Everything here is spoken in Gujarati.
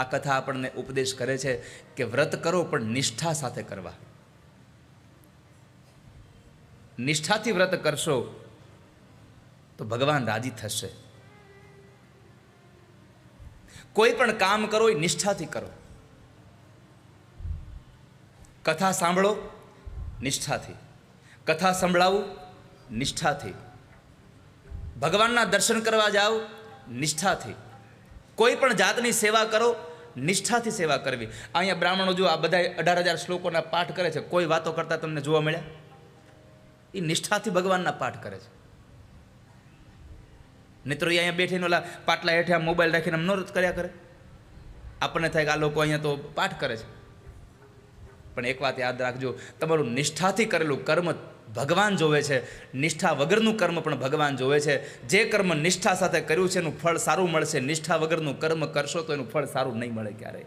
આ કથા આપણને ઉપદેશ કરે છે કે વ્રત કરો પણ નિષ્ઠા સાથે કરવા. નિષ્ઠાથી વ્રત કરશો તો ભગવાન રાજી થશે. કોઈ પણ કામ કરો એ નિષ્ઠાથી કરો. કથા સાંભળો, નિષ્ઠાથી. કથા સંભળાવું, નિષ્ઠાથી. ભગવાનના દર્શન કરવા જાઓ, નિષ્ઠાથી. કોઈ પણ જાતની સેવા કરો, નિષ્ઠાથી સેવા કરવી. અહીંયા બ્રાહ્મણો જો આ બધા અઢાર હજાર શ્લોકોના પાઠ કરે છે. કોઈ વાતો કરતા તમને જોવા મળ્યા એ નિષ્ઠાથી ભગવાનના પાઠ કરે છે. મિત્રો અહીંયા બેઠીને ઓલા પાટલા હેઠે મોબાઈલ રાખીને મનોરથ કર્યા કરે. આપણને થાય કે આ લોકો અહીંયા તો પાઠ કરે છે. પણ એક વાત યાદ રાખજો, તમારું નિષ્ઠાથી કરેલું કર્મ ભગવાન જોવે છે. નિષ્ઠા વગરનું કર્મ પણ ભગવાન જોવે છે. જે કર્મ નિષ્ઠા સાથે કર્યું છે, એનું ફળ સારું મળશે. નિષ્ઠા વગરનું કર્મ કરશો તો એનું ફળ સારું નહીં મળે ક્યારેય.